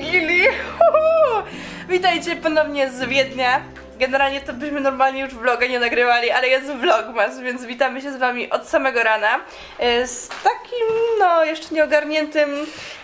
Wigilii. Uhu. Witajcie ponownie z Wiednia. Generalnie to byśmy normalnie już vloga nie nagrywali, ale jest vlogmas, więc witamy się z wami od samego rana. e, Z takim, no, jeszcze nieogarniętym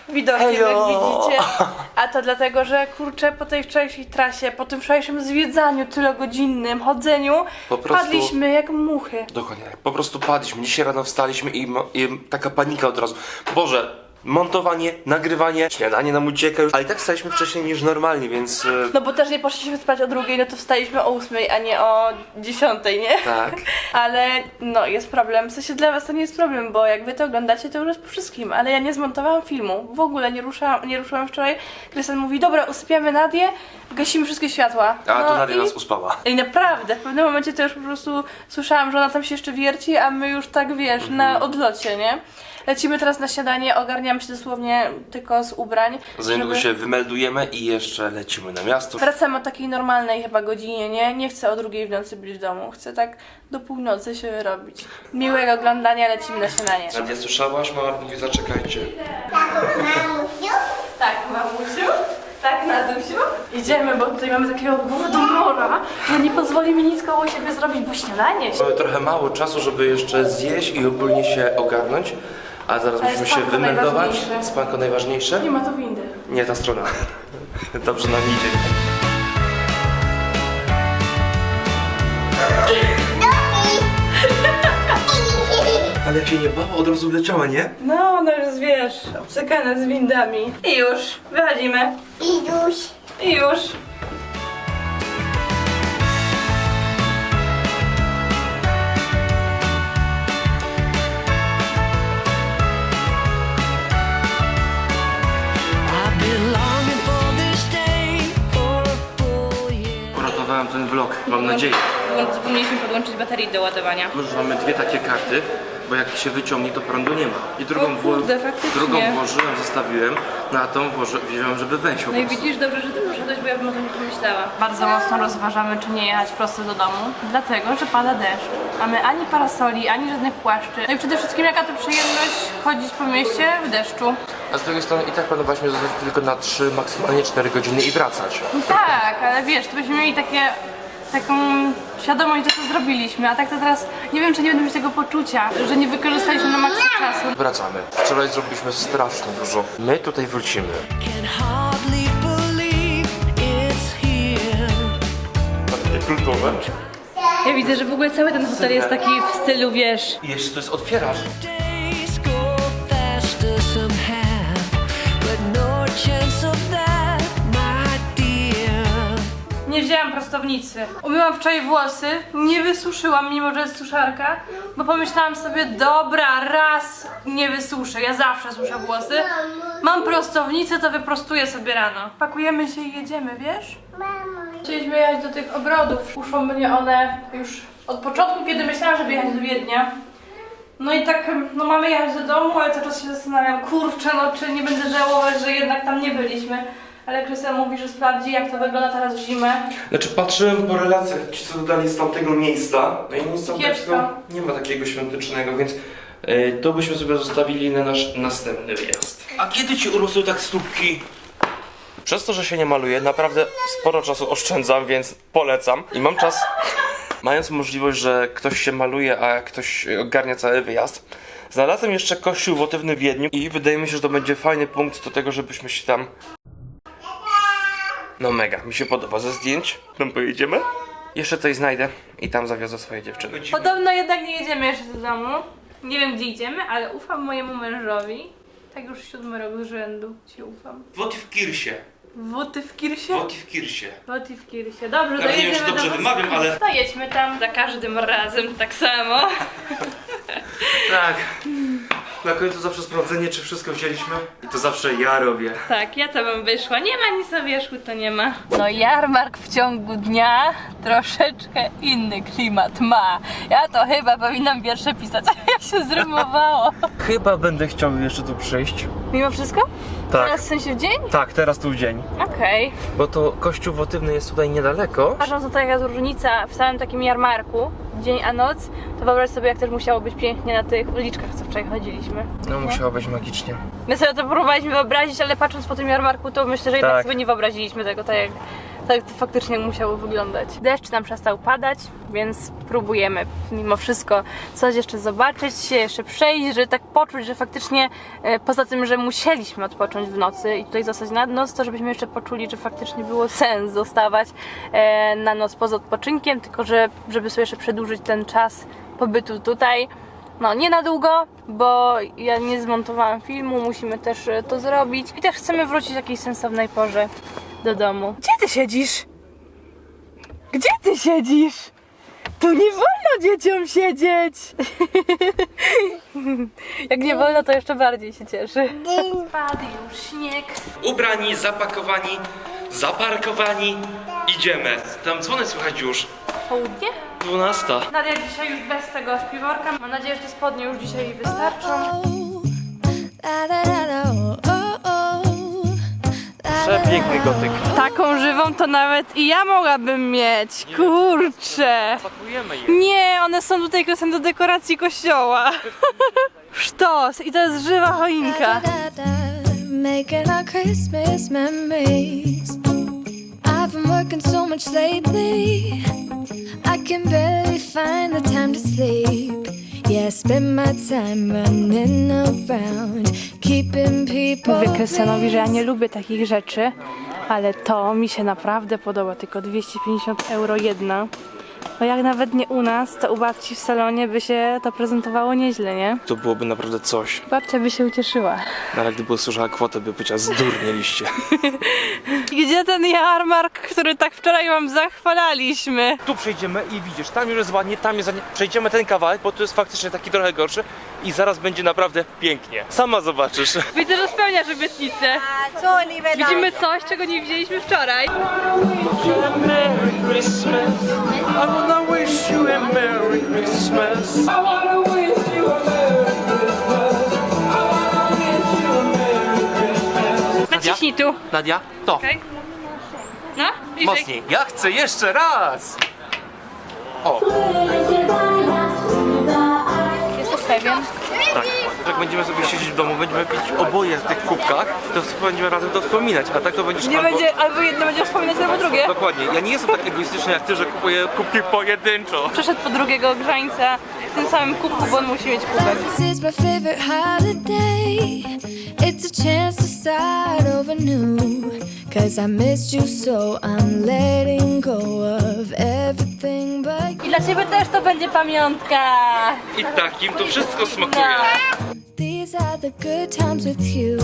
widokiem, jak widzicie. A to dlatego, że kurczę, po tej wczorajszej trasie, po tym wczorajszym zwiedzaniu tylogodzinnym, chodzeniu, Po prostu- padliśmy jak muchy. Dokładnie. tak. Po prostu padliśmy. Dzisiaj rano wstaliśmy i, i taka panika od razu. Boże, montowanie, nagrywanie, śniadanie nam ucieka już. Ale i tak wstaliśmy wcześniej niż normalnie, więc... e, No bo też nie poszliśmy spać o drugiej, no to wstaliśmy o ósmej, a nie o dziesiątej, nie? Tak. Ale no jest problem, w sensie dla was to nie jest problem, bo jak wy to oglądacie, to już jest po wszystkim, ale ja nie zmontowałam filmu, w ogóle nie ruszałam, nie ruszyłam wczoraj. Krystian mówi, dobra, usypiamy Nadię, gasimy wszystkie światła. A no to Nadia i... nas uspała. I naprawdę, w pewnym momencie to już po prostu słyszałam, że ona tam się jeszcze wierci, a my już tak wiesz, Mhm. na odlocie, nie? Lecimy teraz na śniadanie, ogarniam się dosłownie tylko z ubrań. Za niedługo żeby- się wymeldujemy i jeszcze lecimy na miasto. Wracamy o takiej normalnej chyba godzinie, nie? Nie chcę o drugiej w nocy być w domu. Chcę tak do północy się wyrobić. Miłego oglądania, lecimy na śniadanie. Nadia, słyszałaś? Mama mówi, zaczekajcie. Tak, mamusiu. Tak, Nadusiu. Idziemy, bo tutaj mamy takiego głodomora, że nie pozwoli mi nic koło siebie zrobić, bo śniadanie się. Mamy trochę mało czasu, żeby jeszcze zjeść i ogólnie się ogarnąć. A zaraz musimy się wymeldować. najważniejsze. Spanko najważniejsze? Nie ma tu windy. Nie, ta strona. Dobrze nam idzie. Ale jak się nie bała, od razu leciała, nie? No, ona już wiesz, obcykana z windami. I już, wychodzimy. Iduś. I już. Ten vlog, mam nadzieję. Zapomnieliśmy podłączyć baterii do ładowania. Już mamy dwie takie karty, bo jak się wyciągnie, to prądu nie ma. I drugą, O kurde, wło- faktycznie. drugą włożyłem, zostawiłem, no a tą włoży, wziąłem, żeby wejść po No i prostu. widzisz, dobrze, że ty poszedłeś, bo ja bym o tym nie pomyślała. Bardzo mocno rozważamy, czy nie jechać prosto do domu, dlatego, że pada deszcz. Mamy ani parasoli, ani żadnych płaszczy. No i przede wszystkim jaka to przyjemność chodzić po mieście w deszczu. A z drugiej strony i tak planowaliśmy zostać tylko na 3, maksymalnie 4 godziny i wracać. No tak, ale wiesz, to byśmy mieli takie, taką świadomość, że to zrobiliśmy, a tak to teraz nie wiem, czy nie będę mieć tego poczucia, że nie wykorzystaliśmy na maksa czasu. Wracamy. Wczoraj zrobiliśmy strasznie dużo. My tutaj wrócimy. Takie kultowe. Ja widzę, że w ogóle cały ten hotel jest taki w stylu, wiesz, I jeszcze to jest otwierasz. Nie wzięłam prostownicy. Umyłam wczoraj włosy, nie wysuszyłam, mimo że jest suszarka, bo pomyślałam sobie, dobra, raz nie wysuszę, ja zawsze suszę włosy. Mam prostownicę, to wyprostuję sobie rano. Pakujemy się i jedziemy, wiesz? Chcieliśmy jechać do tych ogrodów. Uszą mnie one już od początku, kiedy myślałam, żeby jechać do Wiednia. No i tak, no mamy jechać do domu, ale cały czas się zastanawiam, kurczę, no czy nie będę żałować, że jednak tam nie byliśmy. Ale Krystian mówi, że sprawdzi, jak to wygląda teraz w zimę. Znaczy patrzyłem po relacjach, ci co dodali z tamtego miejsca. No i nic tam Kiepsko. takiego nie ma takiego świątecznego, więc yy, to byśmy sobie zostawili na nasz następny wyjazd. A kiedy ci urosły tak stópki? Przez to, że się nie maluję, naprawdę sporo czasu oszczędzam, więc polecam. I mam czas, mając możliwość, że ktoś się maluje, a ktoś ogarnia cały wyjazd. Znalazłem jeszcze kościół wotywny w Wiedniu i wydaje mi się, że to będzie fajny punkt do tego, żebyśmy się tam no mega, mi się podoba. Ze zdjęć tam pojedziemy. Jeszcze coś znajdę i tam zawiozę swoje dziewczyny. Podobno jednak nie jedziemy jeszcze do domu. Nie wiem, gdzie idziemy, ale ufam mojemu mężowi. Tak już siódmy rok z rzędu ci ufam. Woty w Kirsie. Woty w Kirsie? Woty w Kirsie. Woty w Kirsie. Dobrze, Nawet nie wiem, dojedziemy czy dobrze do wymawiam, ale- To jedźmy tam za każdym razem tak samo. Tak. Na końcu zawsze sprawdzenie, czy wszystko wzięliśmy. I to zawsze ja robię. Tak, ja to bym wyszła. Nie ma nic na wierzchu, to nie ma. No jarmark w ciągu dnia troszeczkę inny klimat ma. Ja to chyba powinnam wiersze pisać, jak się zrymowało. Chyba będę chciał jeszcze tu przyjść. Mimo wszystko? Tak. Teraz w sensie w dzień? Tak, teraz tu w dzień. Okej. Bo to kościół wotywny jest tutaj niedaleko. Patrząc na to, jaka różnica w samym takim jarmarku, dzień a noc, to wyobraź sobie, jak też musiało być pięknie na tych uliczkach, co wczoraj chodziliśmy. No musiało być magicznie. My sobie to próbowaliśmy wyobrazić, ale patrząc po tym jarmarku, to myślę, że jednak Tak. sobie nie wyobraziliśmy tego tak jak, tak to faktycznie musiało wyglądać. Deszcz nam przestał padać, więc próbujemy mimo wszystko coś jeszcze zobaczyć, się jeszcze przejść, żeby tak poczuć, że faktycznie e, poza tym, że musieliśmy odpocząć w nocy i tutaj zostać na noc, to żebyśmy jeszcze poczuli, że faktycznie było sens zostawać e, na noc poza odpoczynkiem, tylko że żeby sobie jeszcze przedłużyć ten czas pobytu tutaj. No, nie na długo, bo ja nie zmontowałam filmu, musimy też e, to zrobić. I też chcemy wrócić w jakiejś sensownej porze do domu. Gdzie ty siedzisz? Gdzie ty siedzisz? Tu nie wolno dzieciom siedzieć! Jak nie wolno, to jeszcze bardziej się cieszy. Spadł już śnieg. Ubrani, zapakowani, zaparkowani. Idziemy. Tam dzwony słychać już. Południe? 12. Nadia dzisiaj już bez tego śpiworka. Mam nadzieję, że te spodnie już dzisiaj jej wystarczą. Przepiękny gotyk. Taką żywą to nawet i ja mogłabym mieć. Kurczę. Pakujemy je. Nie, one są tutaj krasem do dekoracji kościoła. Sztos! I to jest żywa choinka. Making our Christmas memories. I've been working so much lately. I can barely find the time to sleep. Yeah, I spend my time running around, keeping people. Mówię Krystianowi, że ja nie lubię takich rzeczy, ale to mi się naprawdę podoba. Tylko 250 euro jedna. Bo jak nawet nie u nas, to u babci w salonie by się to prezentowało nieźle, nie? To byłoby naprawdę coś. Babcia by się ucieszyła. No, Ale gdyby usłyszała kwotę, by powiedziała zdurnieliście. Gdzie ten jarmark, który tak wczoraj wam zachwalaliśmy? Tu przejdziemy i widzisz, tam już jest ładnie, tam jest ładnie. Przejdziemy ten kawałek, bo tu jest faktycznie taki trochę gorszy i zaraz będzie naprawdę pięknie. Sama zobaczysz. Widzę, że spełniasz obietnicę. Widzimy coś, czego nie widzieliśmy wczoraj. Merry Christmas. I wanna wish you a Merry Christmas. Naciśnij tu. Nadia, to. Okej. No, bliżej. Mocniej. Ja chcę jeszcze raz. O, Jesteś pewien? Tak. Jak będziemy sobie siedzieć w domu, będziemy pić oboje w tych kubkach, to będziemy razem to wspominać, a tak to będziesz Nie albo... będzie, albo jedno będziesz wspominać, albo drugie. Dokładnie. Ja nie jestem tak egoistyczny jak ty, że kupuję kubki pojedynczo. Przeszedł po drugiego grzańca w tym samym kubku, bo on musi mieć kubek. This is my favorite holiday. It's a chance to start over new. Cause I missed you so I'm letting go of everything but I dla ciebie też to będzie pamiątka. I takim to wszystko smakuje. These are the good times with you.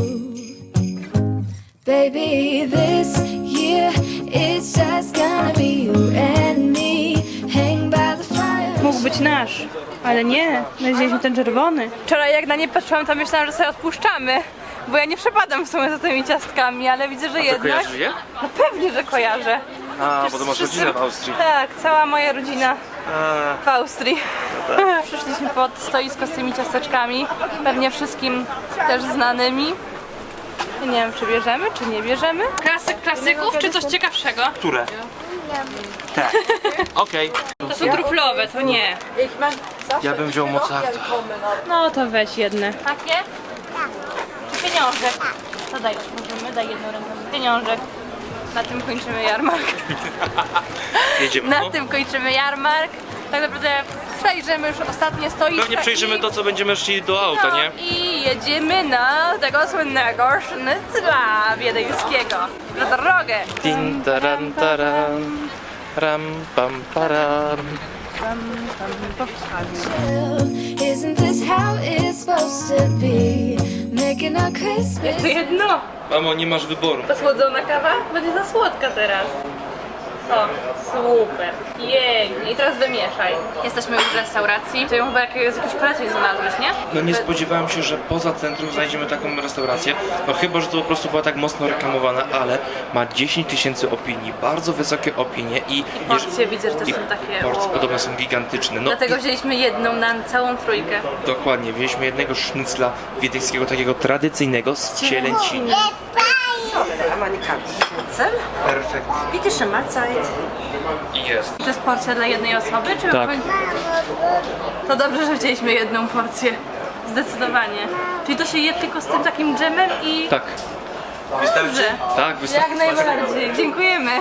Baby, this year it's just gonna be you and me. Hang by the fire. Mógł być nasz, ale nie. Znaleźliśmy ten czerwony. Wczoraj jak na nie patrzyłam, to myślałam, że sobie odpuszczamy. Bo ja nie przepadam w sumie za tymi ciastkami, ale widzę, że jednak... kojarzysz je? No pewnie, że kojarzę. A, Przecież bo to masz wszyscy- rodzinę w Austrii. Tak, cała moja rodzina A, w Austrii. Przyszliśmy pod stoisko z tymi ciasteczkami, pewnie wszystkim też znanymi. Nie wiem, czy bierzemy, czy nie bierzemy. Klasyk klasyków, czy coś ciekawszego? które? Te. Okej. To są truflowe, to nie. Ja bym wziął Mozarta. No to weź jedne. Takie? Czy pieniążek? To daj, możemy, daj jedną ręką. Pieniążek. Na tym kończymy jarmark. Jedziemy. Na no. tym kończymy jarmark. Tak naprawdę przejrzymy już ostatnie stoiska. Pewnie przejrzymy i... to, co będziemy szli do auta, No nie? i jedziemy na tego słynnego sznycla wiedeńskiego. Na drogę. Tin, taran, taran. Ram, pam, param. Isn't this how it's supposed to be? Making our Christmas. To jedno. Mamo, nie masz wyboru. To słodzona kawa? Będzie za słodka teraz. O, super. Pięknie. I teraz wymieszaj. Jesteśmy już w restauracji. To ją chyba jakiegoś, jakieś kolację znalazłeś, nie? No nie spodziewałem się, że poza centrum znajdziemy taką restaurację. No chyba, że to po prostu była tak mocno reklamowana, ale ma 10 tysięcy opinii, bardzo wysokie opinie i... porcje widzę, że też i są takie, Porcje podobno są gigantyczne. No Dlatego i- wzięliśmy jedną na całą trójkę. Dokładnie, wzięliśmy jednego sznycla wiedeńskiego, takiego tradycyjnego z cielęciny. Amerikaner Schnitzel. Perfekt. Bitte schön, Mahlzeit. I jest. To jest porcja dla jednej osoby, czy Tak. To dobrze, że wzięliśmy jedną porcję. Zdecydowanie. Czyli to się je tylko z tym takim dżemem i... Tak, Dobrze. tak, wystarczy. Jak najbardziej. Dziękujemy.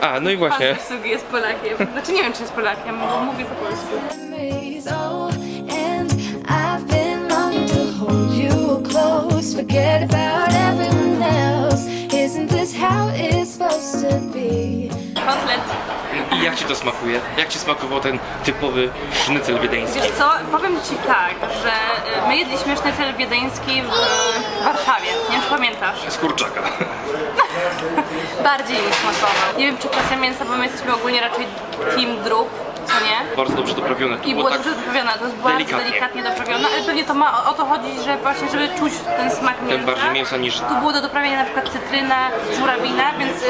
A, no i Pan właśnie. z obsługi jest Polakiem. Znaczy nie wiem, czy jest Polakiem, bo mówi po polsku. memories. Oh, and I've been longing to hold you close. Forget about I jak Ci to smakuje? Jak Ci smakował ten typowy sznycel wiedeński? Wiesz co, powiem Ci tak, że y, my jedliśmy sznycel wiedeński w Warszawie. Nie wiem, czy pamiętasz. Z kurczaka. Bardziej mi smakował. Nie wiem, czy kwestia mięsa, bo my jesteśmy ogólnie raczej team drób, co nie? Bardzo dobrze doprawione. To I było tak, dobrze doprawione, to jest bardzo delikatnie. delikatnie, doprawione, ale pewnie to ma o, to chodzi, że właśnie, żeby czuć ten smak mięsa. bardziej mięsa niż- Tu było do doprawienia na przykład cytryna, żurawina, więc y,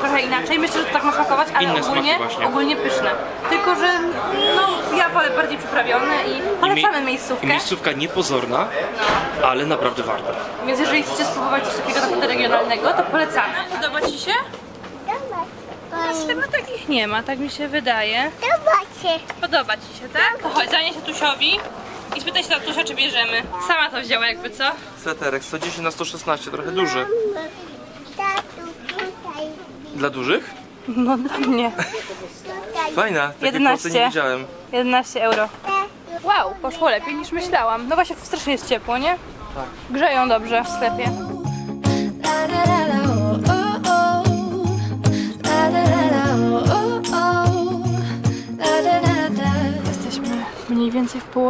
trochę inaczej. Myślę, że to tak ma smakować, ale Inne ogólnie, właśnie. ogólnie pyszne. Tylko, że no, ja wolę bardziej przyprawione i I polecamy mi- miejscówkę. I miejscówka niepozorna, ale naprawdę warta. Więc jeżeli chcecie spróbować coś takiego naprawdę regionalnego, to polecamy. Podoba Ci się? Chyba takich nie ma, tak mi się wydaje. Podoba Ci się, tak? To chodź, zanieś Tusiowi i spytaj się tatusia, czy bierzemy. Sama to wzięła jakby, co? Sweterek 110 na 116, trochę duży. Dla dużych? No dla mnie. Fajna, takiej 11. porcji nie widziałem. 11 euro. Wow, poszło lepiej niż myślałam. No właśnie, strasznie jest ciepło, nie? Tak. Grzeją dobrze w sklepie.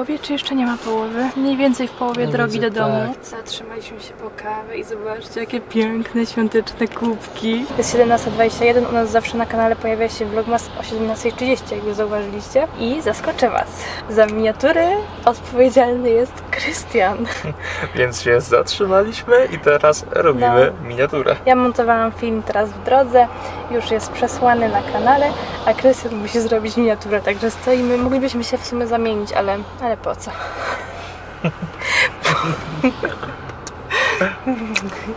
Połowie, czy jeszcze nie ma połowy? Mniej więcej w połowie drogi do domu. Zatrzymaliśmy się po kawę i zobaczcie, jakie piękne świąteczne kubki. Jest 17.21, u nas zawsze na kanale pojawia się vlogmas o 17.30, jakby zauważyliście. I zaskoczę Was. Za miniatury odpowiedzialny jest Krystian. Więc się zatrzymaliśmy i teraz robimy miniaturę. Ja montowałam film teraz w drodze, już jest przesłany na kanale, a Krystian musi zrobić miniaturę, także stoimy. Moglibyśmy się w sumie zamienić, ale, ale po co?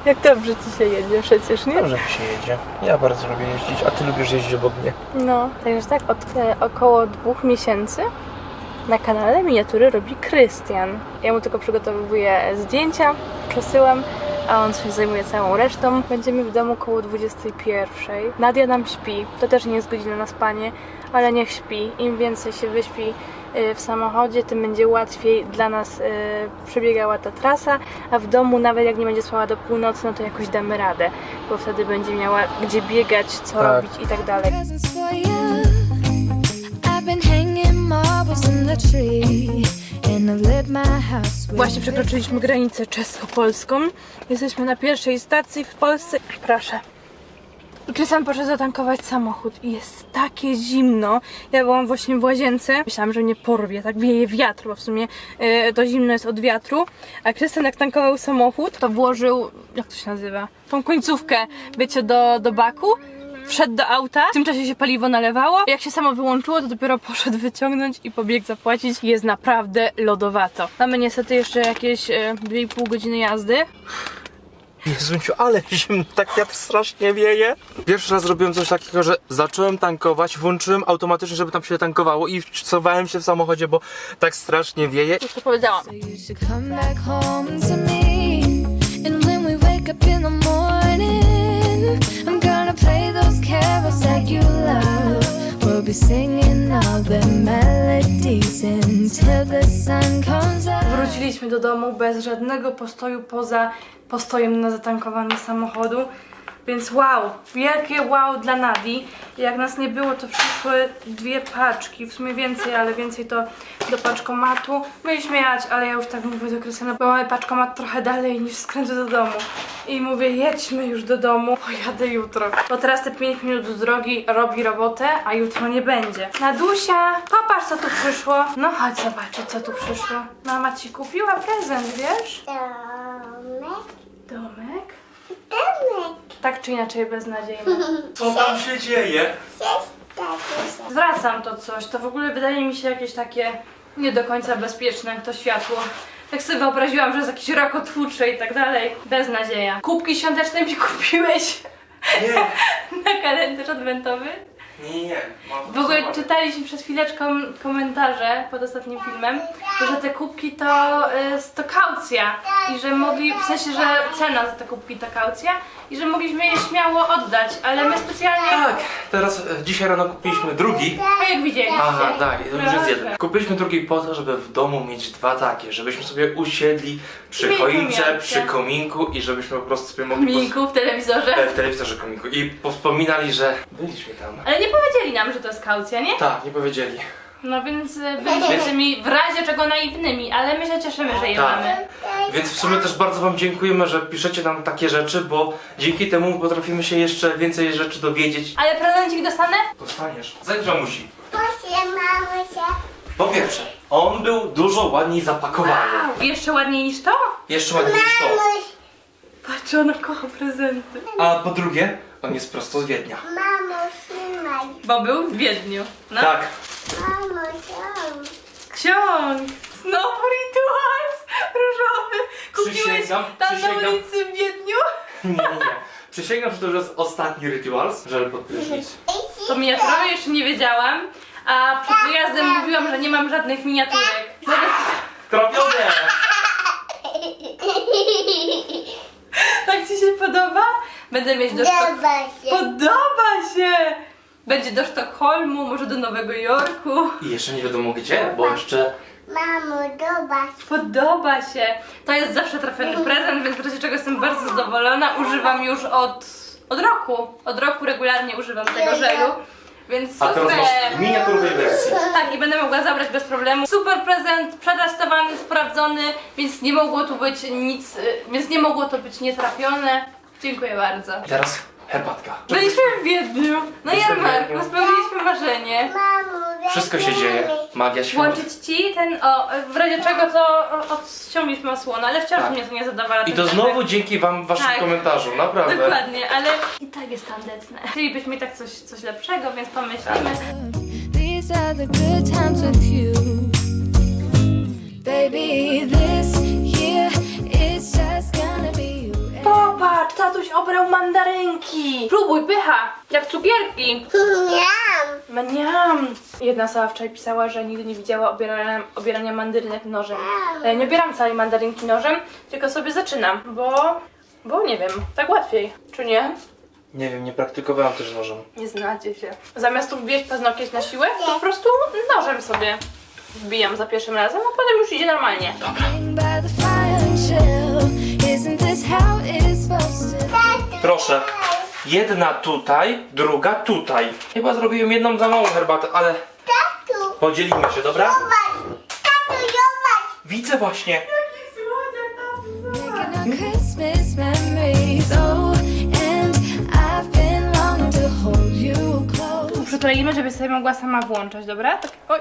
Jak dobrze ci się jedzie przecież, nie? Dobrze mi się jedzie. Ja bardzo lubię jeździć, a ty lubisz jeździć obok mnie. No, także tak od e, około dwóch miesięcy na kanale miniatury robi Krystian. Ja mu tylko przygotowuję zdjęcia, przesyłam, a on się zajmuje całą resztą. Będziemy w domu koło 21. Nadia nam śpi, to też nie jest godzina na spanie, ale niech śpi. Im więcej się wyśpi w samochodzie, tym będzie łatwiej dla nas y, przebiegała ta trasa, a w domu nawet jak nie będzie spała do północy, no to jakoś damy radę, bo wtedy będzie miała gdzie biegać, co Tak. robić i tak dalej. Właśnie przekroczyliśmy granicę czesko-polską. Jesteśmy na pierwszej stacji w Polsce. Proszę. Krystian poszedł zatankować samochód i jest takie zimno. Ja byłam właśnie w łazience. Myślałam, że mnie porwie, tak wieje wiatr, bo w sumie e, to zimno jest od wiatru. A Krystian jak tankował samochód, to włożył, jak to się nazywa, tą końcówkę, wiecie, do, do baku. Wszedł do auta, w tym czasie się paliwo nalewało. Jak się samo wyłączyło, to dopiero poszedł wyciągnąć i pobiegł zapłacić. Jest naprawdę lodowato. Mamy niestety jeszcze jakieś e, 2,5 godziny jazdy. Jezunciu, ale zimno, tak wiatr strasznie wieje. Pierwszy raz zrobiłem coś takiego, że zacząłem tankować, włączyłem automatycznie, żeby tam się tankowało i schowałem się w samochodzie, bo tak strasznie wieje. Już to powiedziałam. You be singing all the melodies until the sun comes up. Wróciliśmy do domu bez żadnego postoju poza postojem na zatankowanie samochodu. Więc wow, wielkie wow dla Nadi. Jak nas nie było, to przyszły dwie paczki, w sumie więcej, ale więcej to do paczkomatu. Mieliśmy jechać, ale ja już tak mówię do Krystiana, bo mamy paczkomat trochę dalej niż skręty do domu. I mówię, jedźmy już do domu, pojadę jutro. Bo teraz te 5 minut do drogi robi robotę, a jutro nie będzie. Nadusia, popatrz co tu przyszło. No chodź zobaczyć co tu przyszło. Mama ci kupiła prezent, wiesz? Domek? Tak czy inaczej beznadziejny. Co tam się dzieje? Zwracam to coś, to w ogóle wydaje mi się jakieś takie nie do końca bezpieczne, to światło. Tak sobie wyobraziłam, że jest jakiś rakotwórczy i tak dalej. Beznadzieja. Kubki świąteczne mi kupiłeś Nie, na kalendarz adwentowy? nie, nie. Mam W ogóle czytaliśmy przed chwileczką komentarze pod ostatnim filmem, że te kubki to, y, to kaucja i że mogli, w sensie, że cena za te kubki to kaucja i że mogliśmy je śmiało oddać, ale my specjalnie... Tak, teraz e, dzisiaj rano kupiliśmy drugi. A jak widzieliście. Aha, tak, to już jest jeden. Kupiliśmy drugi po to, żeby w domu mieć dwa takie, żebyśmy sobie usiedli przy Mieli choince, pamiątkę. przy kominku i żebyśmy po prostu sobie mogli Minku w telewizorze. pos- e, w telewizorze kominku i powspominali, że byliśmy tam. Ale nie powiedzieli nam, że to jest kaucja, nie? Tak, nie powiedzieli. No więc byliśmy tymi w razie czego naiwnymi, ale my się cieszymy, że je Tak. mamy. Więc w sumie też bardzo Wam dziękujemy, że piszecie nam takie rzeczy, bo dzięki temu potrafimy się jeszcze więcej rzeczy dowiedzieć. Ale prezencik dostanę? Dostaniesz. Zanim musi. Po pierwsze, on był dużo ładniej zapakowany. Jeszcze ładniej niż to? Jeszcze ładniej niż to. Mamuś, Patrz, ona kocha prezenty. A po drugie, on jest prosto z Wiednia. mamuś, Bo był w Wiedniu. No. Tak. Mamuś, on. Ksiąg! Znowu Rituals różowy! Kupiłeś Przysięgam, tam na przysięgam. ulicy w Wiedniu? Nie, nie, nie. Przysięgam, że to już jest ostatni Rituals, żel pod prysznic. To miniaturowe jeszcze nie wiedziałam, a przed wyjazdem mówiłam, że nie mam żadnych miniaturek. Nawet Trafione! tak Ci się podoba? Będę mieć do. Podoba się! Będzie do Sztokholmu, może do Nowego Jorku. I jeszcze nie wiadomo gdzie, bo jeszcze... Mamo, się. Podoba się. To jest zawsze trafiony prezent, więc w razie czego jestem bardzo zadowolona. Używam już od, od roku. Od roku regularnie używam tego żelu. Więc A teraz super. masz w miniaturowej wersji. Tak, i będę mogła zabrać bez problemu. Super prezent, przetestowany, sprawdzony, więc nie mogło tu być nic, y, więc nie mogło to być nietrafione. Dziękuję bardzo. I teraz herbatka. Byliśmy w Wiedniu, na Byliśmy w jarmarku, Wiedniu. spełniliśmy marzenie. Mamo, Wszystko się dzieje. Magia świąt. Włączyć ci ten, o, w razie czego to o, odciągliśmy osłonę, ale wciąż Tak. mnie to nie zadowala. I ten to efekt. znowu dzięki wam, waszym Tak. komentarzom, naprawdę. Dokładnie, ale i tak jest tandetne. Chcielibyśmy i tak coś, coś lepszego, więc pomyślimy. These are the good times with you. Baby, this year it's just gonna be. Popatrz, tatuś obrał mandarynki. Próbuj, pycha, jak cukierki. Miam. Maniam. Jedna osoba wczoraj pisała, że nigdy nie widziała obierania, obierania mandarynek nożem. E, Nie obieram całej mandarynki nożem, tylko sobie zaczynam, bo... Bo nie wiem, tak łatwiej, czy nie? Nie wiem, nie praktykowałam też nożem. Nie znacie się. Zamiast tu wbijać paznokieć na siłę, to po prostu nożem sobie wbijam za pierwszym razem, a potem już idzie normalnie. By the fire and chill. Proszę. Jedna tutaj, druga tutaj. Chyba zrobiłem jedną za małą herbatę, ale Tatu, podzielimy się, dobra? zobacz. Tatu, zobacz. Widzę właśnie. Making our Christmas memories. Oh, and I've been longing to hold you close. Przykleimy, żeby sobie mogła sama włączać, dobra? Tak, oj,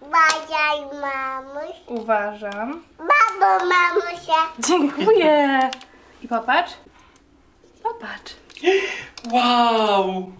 Bajaj, mamuś. uważam. Babo, mamusia. Dziękuję. I popatrz. Popatrz. Wow!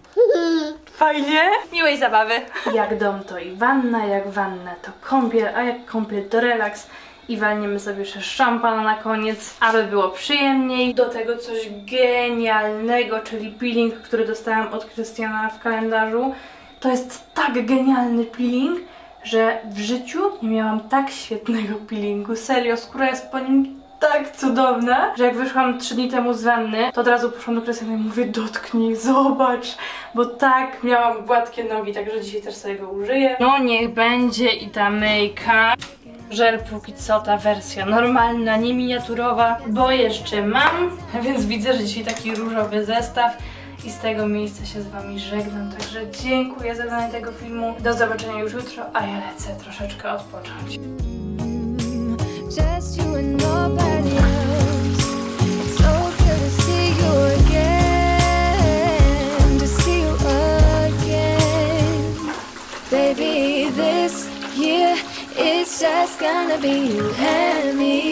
Fajnie? Miłej zabawy. Jak dom to i wanna, jak wanna to kąpiel, a jak kąpiel to relaks. I walniemy sobie jeszcze szampana na koniec, aby było przyjemniej. Do tego coś genialnego, czyli peeling, który dostałam od Krystiana w kalendarzu. To jest tak genialny peeling, że w życiu nie miałam tak świetnego peelingu. Serio, skóra jest po nim tak cudowna, że jak wyszłam trzy dni temu z wanny, to od razu poszłam do Krystiana i mówię dotknij, zobacz, bo tak miałam gładkie nogi, także dzisiaj też sobie go użyję. No niech będzie i ta myjka. żel póki co ta wersja normalna, nie miniaturowa, bo jeszcze mam, więc widzę, że dzisiaj taki różowy zestaw. I z tego miejsca się z Wami żegnam, także dziękuję za oglądanie tego filmu. Do zobaczenia już jutro, a ja lecę troszeczkę odpocząć. It's gonna be you and me.